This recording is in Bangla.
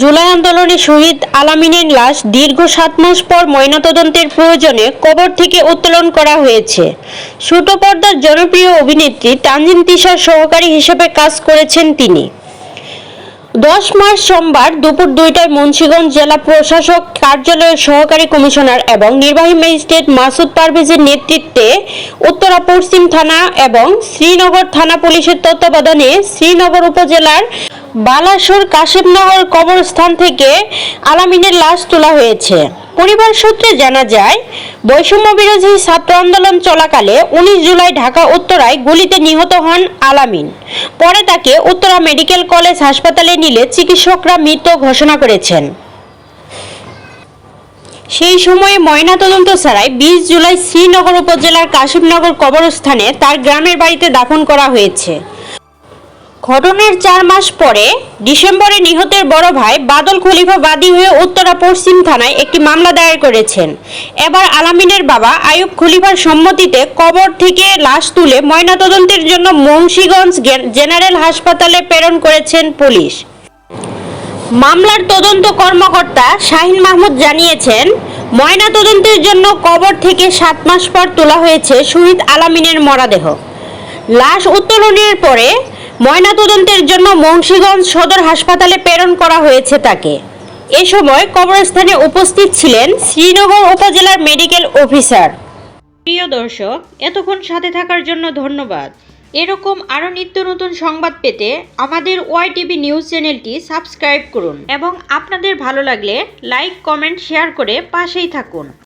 জুলাই আন্দোলনে শহীদ আলামিনের লাশ দীর্ঘ সাত মাস পর ময়নাতদন্তের প্রয়োজনে কবর থেকে উত্তোলন করা হয়েছে। ছোট পর্দার জনপ্রিয় অভিনেত্রী তানজিন তিশার সহকারী হিসেবে কাজ করেছেন তিনি। দশ মার্চ সোমবার দুপুর দুইটায় মুন্সিগঞ্জ জেলা প্রশাসক কার্যালয়ের সহকারী কমিশনার এবং নির্বাহী ম্যাজিস্ট্রেট মাসুদ পারভেজের নেতৃত্বে উত্তরা পশ্চিম থানা এবং শ্রীনগর থানা পুলিশের তত্ত্বাবধানে শ্রীনগর উপজেলার বালাসোর কাশিমনগর কবরস্থান থেকে আলামিনের লাশ তোলা হয়েছে। পরিবার সূত্রে জানা যায়, বৈষম্য বিরোধী ছাত্র আন্দোলন চলাকালে উনিশ জুলাই ঢাকা উত্তরায় গুলিতে নিহত হন আলামিন। পরে তাকে উত্তরা মেডিকেল কলেজ হাসপাতালে নিলে চিকিৎসকরা মৃত ঘোষণা করেছেন। সেই সময়ে ময়নাতদন্ত ছাড়াই বিশ জুলাই শ্রীনগর উপজেলার কাশিমনগর কবরস্থানে তার গ্রামের বাড়িতে দাফন করা হয়েছে। ঘটনার চার মাস পরে ডিসেম্বরে নিহতের বড় ভাই বাদল খলিফা বাদী হয়ে উত্তরা পশ্চিম থানায় একটি মামলা দায়ের করেছেন। এবার আলামিনের বাবা আয়ুব খলিফার সম্মতিতে কবর থেকে লাশ তুলে ময়নাতদন্তের জন্য মুন্সিগঞ্জ জেনারেল হাসপাতালে প্রেরণ করেছেন পুলিশ। মামলার তদন্ত কর্মকর্তা শাহিন মাহমুদ জানিয়েছেন ময়না তদন্তের জন্য কবর থেকে সাত মাস পর তোলা হয়েছে শহীদ আলামিনের মরাদেহ। লাশ উত্তোলনের পরে ময়না তদন্তের জন্য মুন্সিগঞ্জ সদর হাসপাতালে প্রেরণ করা হয়েছে তাকে। এ সময় কবরস্থানে উপস্থিত ছিলেন শ্রীনগর উপজেলার মেডিকেল অফিসার। প্রিয় দর্শক, এতক্ষণ সাথে থাকার জন্য ধন্যবাদ। এরকম আরও নিত্য নতুন সংবাদ পেতে আমাদের ওয়াই টিভি নিউজ চ্যানেলটি সাবস্ক্রাইব করুন এবং আপনাদের ভালো লাগলে লাইক, কমেন্ট, শেয়ার করে পাশেই থাকুন।